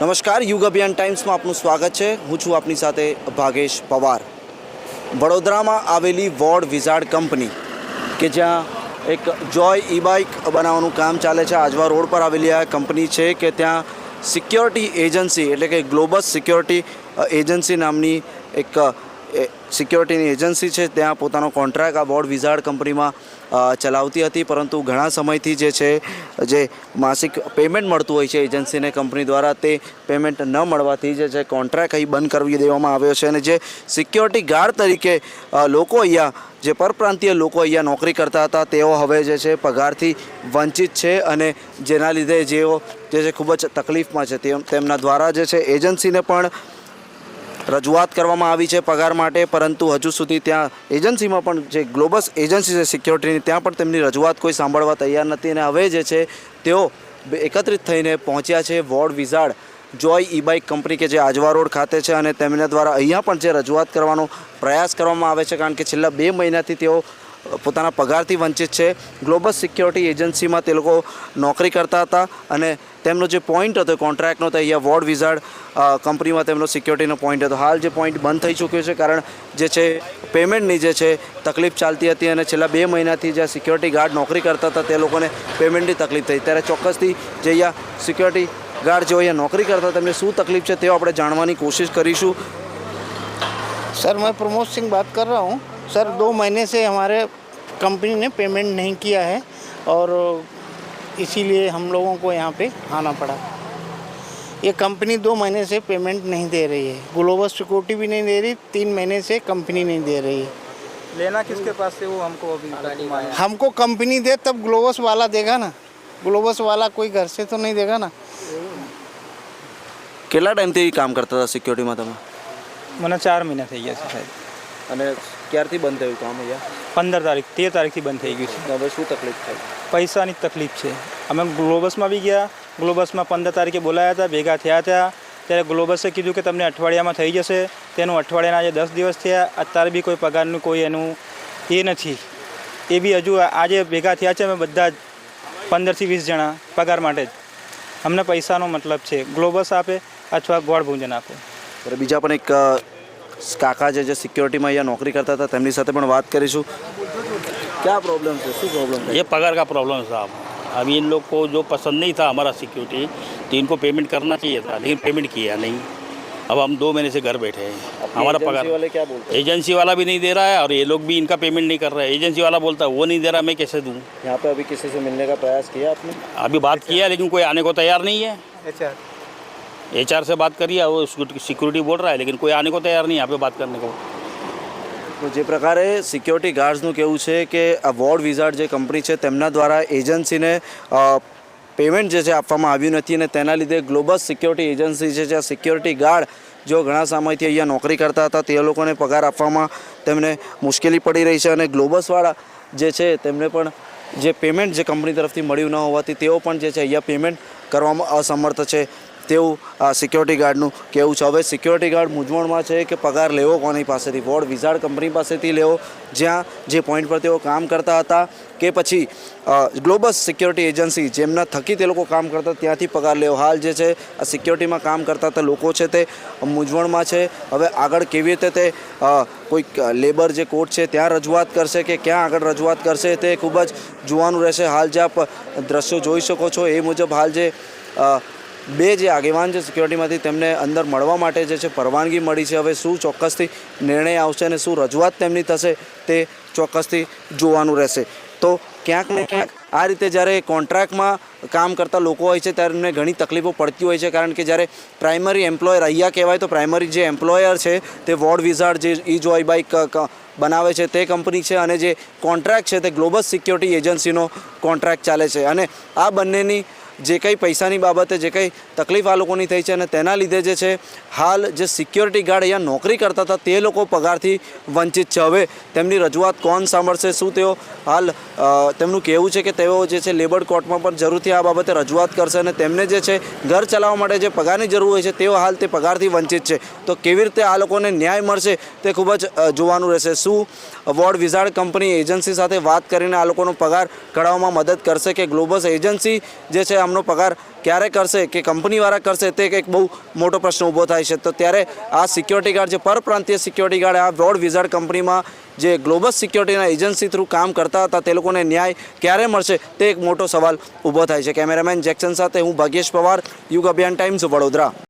નમસ્કાર, યુગ અભિયાન ટાઈમ્સમાં આપનું સ્વાગત છે. હું છું આપની સાથે ભાગેશ પવાર. વડોદરામાં આવેલી વોર્ડ વિઝાર્ડ કંપની, કે જ્યાં એક જોય ઈ બાઇક બનાવવાનું કામ ચાલે છે, આજવા રોડ પર આવેલી આ કંપની છે, કે ત્યાં સિક્યોરિટી એજન્સી, એટલે કે ગ્લોબલ સિક્યોરિટી એજન્સી નામની એક સિક્યોરિટીની એજન્સી છે, ત્યાં પોતાનો કોન્ટ્રાક્ટ આ બોર્ડ વિઝાર્ડ કંપનીમાં ચલાવતી હતી, પરંતુ ઘણા સમયથી જે છે, જે માસિક પેમેન્ટ મળતું હોય છે એજન્સીને કંપની દ્વારા, તે પેમેન્ટ ન મળવાથી જે છે કોન્ટ્રાક્ટ અહીં બંધ કરી દેવામાં આવ્યો છે અને જે સિક્યોરિટી ગાર્ડ તરીકે લોકો અહીંયા, જે પરપ્રાંતીય લોકો અહીંયા નોકરી કરતા હતા, તેઓ હવે જે છે પગારથી વંચિત છે અને જેના લીધે જેઓ જે છે ખૂબ જ તકલીફમાં છે, તેમ, તેમના દ્વારા જે છે એજન્સીને પણ રજૂઆત કરવામાં આવી છે પગાર માટે, પરંતુ હજુ સુધી ત્યાં એજન્સીમાં પણ જે ગ્લોબસ એજન્સી છે સિક્યોરિટીની, ત્યાં પણ તેમની રજૂઆત કોઈ સાંભળવા તૈયાર નથી. અને હવે જે છે, તેઓ એકત્રિત થઈને પહોંચ્યા છે Ward Wizard Joy e bike company કે જે આજવા રોડ ખાતે છે અને તેમના દ્વારા અહીંયા પણ જે રજૂઆત કરવાનો પ્રયાસ કરવામાં આવે છે, કારણ કે છેલ્લા બે મહિનાથી તેઓ પોતાના પગારથી વંચિત છે. ગ્લોબલ સિક્યોરિટી એજન્સીમાં તે લોકો નોકરી કરતા હતા અને તેમનો જે પોઈન્ટ હતો કોન્ટ્રાક્ટનો તો અહીંયા વોર્ડ વિઝાર્ડ કંપનીમાં તેમનો સિક્યોરિટીનો પોઈન્ટ હતો. હાલ જે પોઈન્ટ બંધ થઈ ચૂક્યો છે, કારણ જે છે પેમેન્ટની જે છે, તકલીફ ચાલતી હતી અને છેલ્લા બે મહિનાથી જ્યાં સિક્યોરિટી ગાર્ડ નોકરી કરતા હતા, તે લોકોને પેમેન્ટની તકલીફ થઈ. ત્યારે ચોક્કસથી જે અહીંયા સિક્યોરિટી ગાર્ડ જેઓ અહીંયા નોકરી કરતા તેમને શું તકલીફ છે તે આપણે જાણવાની કોશિશ કરીશું. સર મેં પ્રમોદ સિંહ વાત કર રહા હું. सर दो महीने से हमारे कंपनी ने पेमेंट नहीं किया है और इसीलिए हम लोगों को यहाँ पे आना पड़ा ये कंपनी दो महीने से पेमेंट नहीं दे रही है ग्लोबल सिक्योरिटी भी नहीं दे रही तीन महीने से कंपनी नहीं दे रही है लेना किसके पास से वो हमको अभी तक मालूम हमको कंपनी दे तब ग्लोबस वाला देगा ना ग्लोबस वाला कोई घर से तो नहीं देगा ना કેટલા ટાઈમથી કામ કરતા હતા સિક્યોરિટીમાં તમે મને ચાર મહિના થઈ ગયા છે સાહેબ અને ક્યારથી બંધ થયું કામ અહીંયા? પંદર તારીખ તેર તારીખથી બંધ થઈ ગયું છે. હવે શું તકલીફ થઈ પૈસાની તકલીફ છે. અમે ગ્લોબસમાં બી ગયા ગ્લોબસમાં પંદર તારીખે બોલાયા હતા ભેગા થયા હતા. ત્યારે ગ્લોબસે કીધું કે તમને અઠવાડિયામાં થઈ જશે. તેનું અઠવાડિયાના આજે દસ દિવસ થયા. અત્યારે બી કોઈ પગારનું કોઈ એનું એ નથી. એ બી હજુ આજે ભેગા થયા છે અમે બધા જ પંદરથી વીસ જણા પગાર માટે જ. અમને પૈસાનો મતલબ છે. ગ્લોબસ આપે અથવા ગોળ ભોજન આપે. બીજા પણ એક કાકા છે જે સિક્યોરિટીમાં અહીંયા નોકરી કરતા હતા તેમની સાથે પણ વાત કરીશું ક્યાં પ્રોબ્લેમ છે શું પ્રોબ્લેમ ये पगार का प्रॉब्लम है साहब अभी इन लोग को जो पसंद नहीं था हमारा सिक्योरिटी तो इनको पेमेंट करना चाहिए था लेकिन पेमेंट किया नहीं अब हम दो महीने से घर बैठे हैं हमारा पगार वाले क्या बोलते एजेंसी वाला भी नहीं दे रहा है और ये लोग भी इनका पेमेंट नहीं कर रहे हैं एजेंसी वाला बोलता है वो नहीं दे रहा मैं कैसे दूँ हैं यहाँ पे अभी किसी से मिलने का प्रयास किया आपने अभी बात किया है, लेकिन कोई आने को तैयार नहीं है અચ્છા एच से बात करिए वो सिक्योरिटी बोल रहा है लेकिन कोई आने को तैयार नहीं है यहाँ पे बात करने को તો જે પ્રકારે સિક્યોરિટી ગાર્ડ્સનું કહેવું છે કે આ વોર્ડ વિઝાર્ડ જે કંપની છે તેમના દ્વારા એજન્સીને અ, પેમેન્ટ જે છે આપવામાં આવ્યું નથી અને તેના લીધે ગ્લોબલ સિક્યોરિટી એજન્સી છે જે સિક્યોરિટી ગાર્ડ જો ઘણા સમયથી અહીંયા નોકરી કરતા હતા તે લોકોને પગાર આપવામાં તેમને મુશ્કેલી પડી રહી છે અને ગ્લોબસવાળા જે છે તેમને પણ જે પેમેન્ટ જે કંપની તરફથી મળ્યું ન હોવાથી તેઓ પણ જે છે અહીંયા પેમેન્ટ કરવામાં અસમર્થ છે તેવું સિક્યોરિટી ગાર્ડનું કહેવું છે. હવે સિક્યોરિટી ગાર્ડ મૂંઝવણમાં છે કે પગાર લેવો કોની પાસેથી? વોર્ડ વિઝાર્ડ કંપની પાસેથી લેવો. જ્યાં જે પોઈન્ટ પર તેઓ કામ કરતા હતા કે પછી ગ્લોબલ સિક્યોરિટી એજન્સી જેમના થકી તે લોકો કામ કરતા ત્યાંથી પગાર લેવો. હાલ જે છે, આ સિક્યોરિટીમાં કામ કરતા તે લોકો છે તે મૂંઝવણમાં છે. હવે આગળ કેવી રીતે તે કોઈક લેબર જે કોર્ટ છે ત્યાં રજૂઆત કરશે કે ક્યાં આગળ રજૂઆત કરશે તે ખૂબ જ જોવાનું રહેશે. હાલ જે આપ દ્રશ્યો જોઈ શકો છો એ મુજબ હાલ જે બે જે આગેવાન છે સિક્યોરિટીમાંથી તેમને અંદર મળવા માટે જે છે પરવાનગી મળી છે. હવે શું ચોક્કસથી નિર્ણય આવશે અને શું રજૂઆત તેમની થશે તે ચોક્કસથી જોવાનું રહેશે. તો ક્યાંક ને ક્યાંક આ રીતે જ્યારે કોન્ટ્રાક્ટમાં કામ કરતા લોકો હોય છે ત્યારે એમને ઘણી તકલીફો પડતી હોય છે. કારણ કે જ્યારે પ્રાઇમરી એમ્પ્લોયર અહીંયા કહેવાય તો પ્રાઇમરી જે એમ્પ્લોયર છે તે વોર્ડ વિઝાર્ડ જે ઈ જોય બાઇક બનાવે છે તે કંપની છે અને જે કોન્ટ્રાક્ટ છે તે ગ્લોબલ સિક્યોરિટી એજન્સીનો કોન્ટ્રાક્ટ ચાલે છે. અને આ બંનેની જે કંઈ પૈસાની બાબતે જે કંઈ તકલીફ આ લોકોની થઈ છે અને તેના લીધે જે છે, હાલ જે સિક્યોરિટી ગાર્ડ અહીંયા નોકરી કરતા હતા, તે લોકો પગારથી વંચિત છે. હવે તેમની રજૂઆત કોણ સાંભળશે, શું તેઓ હાલ તેમનું કહેવું છે કે તેઓ જે છે લેબર કોર્ટમાં પણ જરૂરથી આ બાબતે રજૂઆત કરશે અને તેમને જે છે, ઘર ચલાવવા માટે જે પગારની જરૂર હોય છે, તેઓ હાલ તે પગારથી વંચિત છે. તો કેવી રીતે આ લોકોને ન્યાય મળશે, તે ખૂબ જ જોવાનું રહેશે. શું વોર્ડ વિઝાર્ડ કંપની એજન્સી સાથે વાત કરીને આ લોકોનો પગાર કઢાવવામાં મદદ કરશે કે ગ્લોબસ એજન્સી જે છે આમનો પગાર ક્યારે કરશે, કે કંપનીવાળા કરશે, તે એક બહુ મોટો પ્રશ્ન ઊભો થાય છે. તો ત્યારે આ સિક્યોરિટી ગાર્ડ જે પરપ્રાંતીય સિક્યોરિટી ગાર્ડ આ બ્રોડ વિઝાર્ડ કંપનીમાં જે ગ્લોબલ સિક્યોરિટીના એજન્સી થ્રુ કામ કરતા હતા, તે લોકોને ન્યાય ક્યારે મળશે, તે એક મોટો સવાલ ઊભો થાય છે. કેમેરામેન જેક્સન સાથે હું ભાગ્યેશ પવાર, યુગ અભિયાન ટાઈમ્સ વડોદરા.